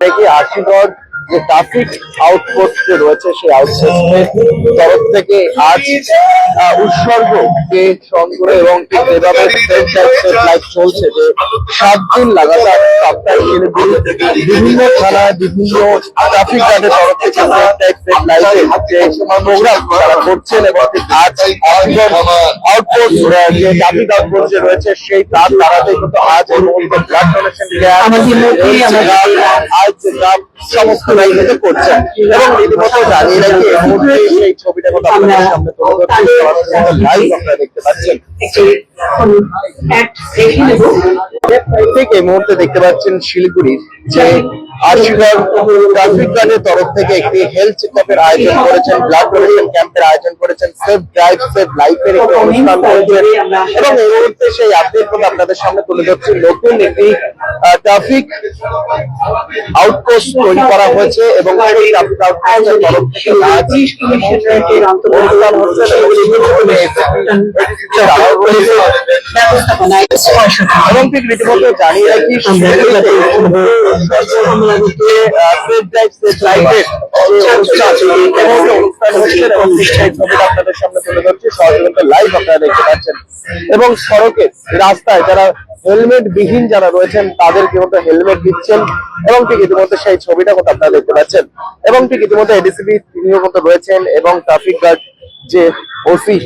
দেখি আশিগড় যে traffic outpost যে রয়েছে সেই আউটপোস্টের তরফ থেকে আজ উৎসর্গ কে স্মরণ করে এবং যেভাবে লাইফ চলছে যে সাত দিন লাগাতার সপ্তাহে বিভিন্ন থানায় বিভিন্ন ট্রাফিক গার্ডের তরফ থেকে লাইফে যে প্রোগ্রাম তারা করছেন এবং আজ আউটপোস্ট যে ট্রাফিক আউটপোস্ট যে রয়েছে সেই তার তারাতে কিন্তু আজ এই মুহূর্তে ব্লাড ডোনেশন আমাদের মধ্যেই আমরা- আজ যে গ্রাম সমস্ত লাইফে করছেন এবং রীতিমতো জানিয়ে রাখি এই মুহূর্তে সেই ছবিটা কথা আপনাদের সামনে তুলে ধরছি লাইভ আপনারা দেখতে পাচ্ছেন। ঠিক এই মুহূর্তে দেখতে পাচ্ছেন শিলিগুড়ির যে আশীর্বাদ ট্রাফিক গার্ডের তরফ থেকে একটি হেলথ চেকআপের আয়োজন করেছেন ব্লাড ডোনেশন ক্যাম্পের আয়োজন করেছেন সেফ ড্রাইভ সেফ লাইফের একটি অনুষ্ঠান করেছেন। এবং এই মুহূর্তে সেই আপডেট আপনাদের সামনে তুলে ধরছি। নতুন একটি ট্রাফিক আউটপোস্ট তৈরি করা হয়েছে এবং এবং ঠিক আপনাদের সামনে সহযোগিতা আপনারা দেখতে পাচ্ছেন। এবং সড়কে রাস্তায় যারা হেলমেট বিহীন যারা রয়েছেন তাদেরকে মতো হেলমেট দিচ্ছেন এবং ঠিক ইতিমধ্যে সেই ছবিটা মতো আপনারা দেখতে পাচ্ছেন। এবং ঠিক ইতিমধ্যে এডিসিপি তিনিও মতো রয়েছেন এবং ট্রাফিক গার্ড যে ওসি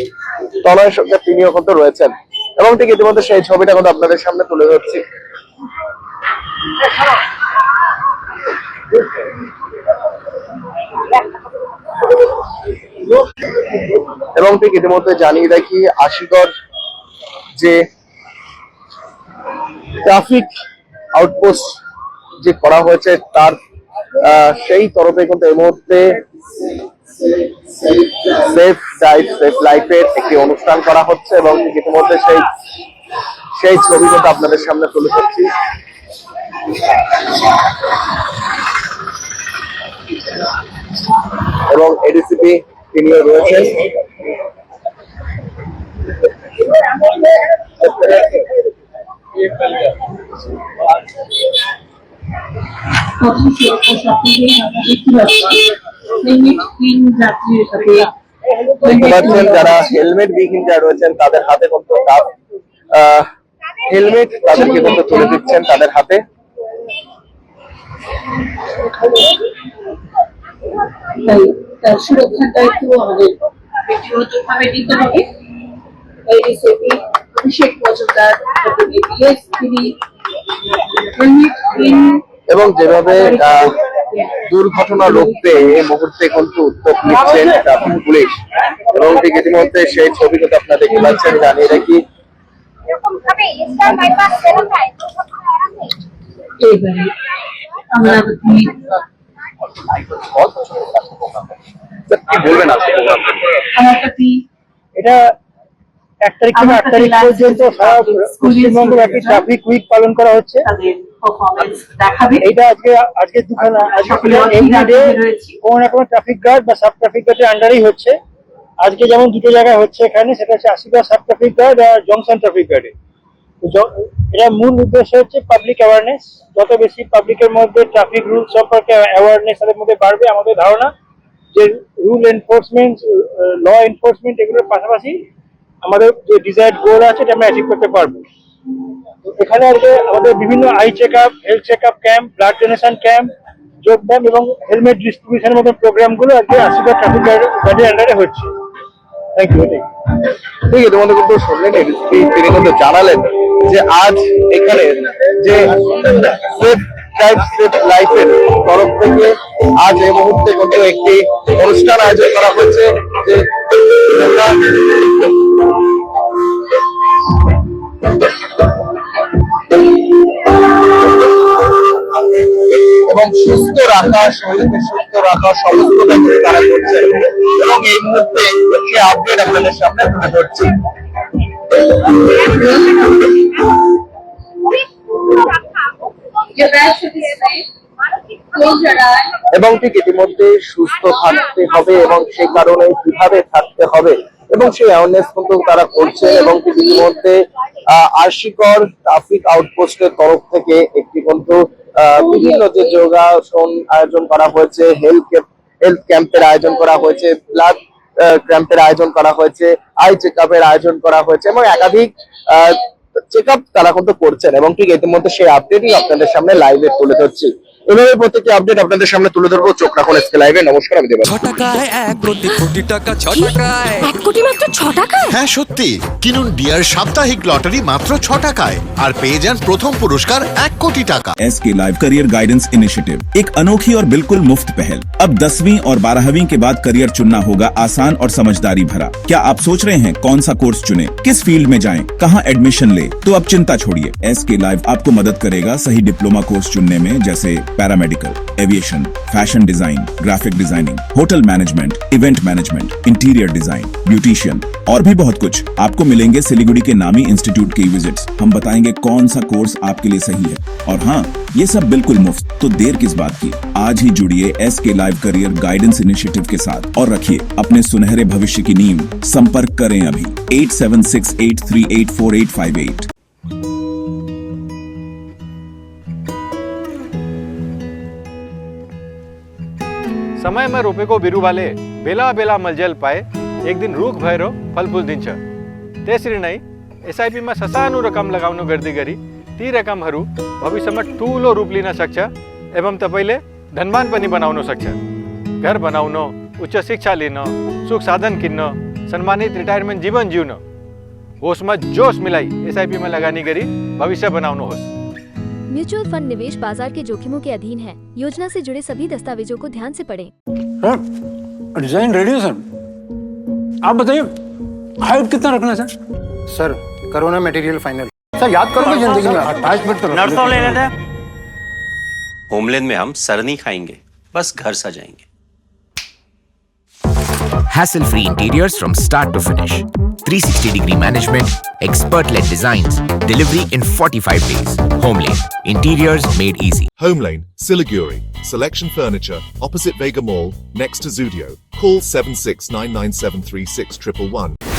তনয় সরকার তিনিও কিন্তু রয়েছেন। এবং ঠিক ইতিমধ্যে সেই ছবিটা কিন্তু আপনাদের সামনে তুলে ধরছি। এবং ঠিক ইতিমধ্যে জানিয়ে রাখি, আশিগড় যে ট্রাফিক আউটপোস্ট যে করা হয়েছে তার সেই তরফে কিন্তু এই মুহূর্তে সেফ ড্রাইভ সেফ লাইফের একটি অনুষ্ঠান করা হচ্ছে এবং ইতিমধ্যে সেই সেই ছবি কিন্তু আপনাদের সামনে তুলে ধরছি। এবং এডিসিপি তিনিও রয়েছেন। যারা হেলমেট বিহীন যারা রয়েছেন তাদের হাতে কিন্তু হেলমেট তাদেরকে কিন্তু তুলে দিচ্ছেন তাদের হাতে। তাই তার সুরক্ষার দায়িত্ব আমাদের। ব্যক্তিগতভাবে নিতে হবে। এই রেসিপি অভিষেক মজুমদার তিনি হেলমেট এবং যেভাবে দুর্ঘটনা রুখতে এই মুহূর্তে কিন্তু উদ্যোগ নিচ্ছেন পুলিশ। এবং ঠিক ইতিমধ্যে সেই ছবি কিন্তু আপনারা দেখতে পাচ্ছেন, জানিয়ে রাখি। বলবেন এটা এক তারিখ থেকে আট তারিখ পর্যন্ত সারা পশ্চিমবঙ্গ ব্যাপী ট্রাফিক উইক পালন করা হচ্ছে। পারফরমেন্স দেখাবে। এইটা আজকে দুখানা এই। কোনো ট্রাফিক গার্ড বা সাব ট্রাফিক গার্ডের আন্ডারেই হচ্ছে। আজকে যেমন দুটো জায়গায় হচ্ছে এখানে সেটা হচ্ছে আশিগড় সাব ট্রাফিক গার্ড আর জংশন ট্রাফিক গার্ডে এটা মূল উদ্দেশ্য হচ্ছে পাবলিক অ্যাওয়ারনেস যত বেশি পাবলিকের মধ্যে ট্রাফিক রুল সম্পর্কে অ্যাওয়ারনেস তাদের মধ্যে বাড়বে আমাদের ধারণা যে রুল এনফোর্সমেন্ট ল এনফোর্সমেন্ট এগুলোর পাশাপাশি আমাদের যে ডিজায়ার্ড গোল আছে এটা আমরা অ্যাচিভ করতে পারব। তো এখানে আজকে আমাদের বিভিন্ন eye check up health check up camp blood donation camp যোগব্যায়াম এবং হেলমেট ডিস্ট্রিবিউশনের মতো প্রোগ্রামগুলো আজকে আশিগড় ট্রাফিক গার্ডের আন্ডারে হচ্ছে। থ্যাংক ইউ ঠিক ইতিমধ্যে কিন্তু শুনলেন তিনি কিন্তু জানালেন যে আজ এখানে যে সেফ ড্রাইভ সেফ লাইফের তরফ থেকে আজ এই মুহূর্তে কিন্তু একটি অনুষ্ঠান আয়োজন করা হয়েছে, যে সুস্থ রাখা শরীরকে সুস্থ রাখা সমস্ত ব্যাপারে তারা করছে। এবং এই মুহূর্তে সে আপডেট আপনাদের সামনে তুলে ধরছি। এবং ঠিক ইতিমধ্যে সুস্থ থাকতে হবে এবং সে কারণে কীভাবে থাকতে হবে এবং সেই অ্যাওয়ারনেস কিন্তু তারা করছে এবং ইতিমধ্যে আহ, আরশিকর ট্রাফিক আউটপোস্টের তরফ থেকে একটি কিন্তু বিভিন্ন যে যোগাসন আয়োজন করা হয়েছে হেলথ হেলথ ক্যাম্পের আয়োজন করা হয়েছে ব্লাড ক্যাম্পের আয়োজন করা হয়েছে আই চেক আপের আয়োজন করা হয়েছে এবং একাধিক চেক আপ তারা কিন্তু করছেন এবং ঠিক ইতিমধ্যে সেই আপডেটই আপনাদের সামনে লাইভে তুলে ধরছি। এভাবে প্রত্যেকটি আপডেট আপনাদের সামনে তুলে ধরবো চোখ রাখুন এসকে লাইভে নমস্কার আমি দেবাশিস। ছ টাকায় এক কোটি কোটি টাকা ছ টাকায় এক কোটি মাত্র ছ টাকায় হ্যাঁ সত্যি কিনুন ডিয়ার সাপ্তাহিক লটারি মাত্র ছ টাকায় আর পেয়ে যান প্রথম পুরস্কার এক কোটি টাকা एस के लाइव करियर गाइडेंस इनिशिएटिव एक अनोखी और बिल्कुल मुफ्त पहल अब दसवीं और बारहवीं के बाद करियर चुनना होगा आसान और समझदारी भरा क्या आप सोच रहे हैं कौन सा कोर्स चुने किस फील्ड में जाएं, कहां एडमिशन ले तो अब चिंता छोड़िए एस के लाइव आपको मदद करेगा सही डिप्लोमा कोर्स चुनने में जैसे paramedical aviation fashion design graphic designing hotel management event management interior design beautician और भी बहुत कुछ। आपको मिलेंगे सिलीगुड़ी के नामी इंस्टीट्यूट के विजिट्स हम बताएँगे कौन सा कोर्स आपके लिए सही है। और हाँ ये सब बिल्कुल मुफ़्त। तो देर किस बात की? आज ही जुड़िए एस के लाइव करियर गाइडेंस इनिशिएटिव के साथ। और रखिए अपने सुनहरे भविष्य की नींव। संपर्क करें अभी। Eight seven six eight three eight four eight five eight समय में रोपे को बिरु वाले बेला बेला मलजल पाए एक दिन रूख भैरो फल फूल दिन्छ त्यसरी नै एसआइपीमा ससानो रकम लगाउनु गर्दै गरी ती रकमहरू भविष्यमा ठुलो रूप लिन सक्छ एवं तपाईँले धनवान पनि बनाउन सक्छ। घर बनाउन उच्च शिक्षा लिन सुख साधन किन्न सम्मानित रिटायरमेन्ट जीवन जिउन। होसमा जोस मिलाई एसआइपीमा लगानी गरी भविष्य बनाउनुहोस्। म्यूचुअल फंड निवेश बाज़ार के जोखिमों के अधीन है। योजना से जुड़े सभी दस्तावेजों को ध्यान से पढ़ें। सर डिज़ाइन रेडी है सर। आप बताइए हाइट कितना रखना है सर? सर करो ना मटेरियल फाइनल सर याद करोगे ज़िंदगी में। अट्ठाईस मिनट नर्सों ले लेते होमलैंड में हम सरनी नहीं खाएँगे बस घर सजाएँगे। Hassle free interiors from start to finish. 360 degree management, expert led designs, delivery in 45 days. Homelane, interiors made easy. Home Lane, Siliguri. Selection Furniture, opposite Vega Mall, next to Zudio. Call 7699736111.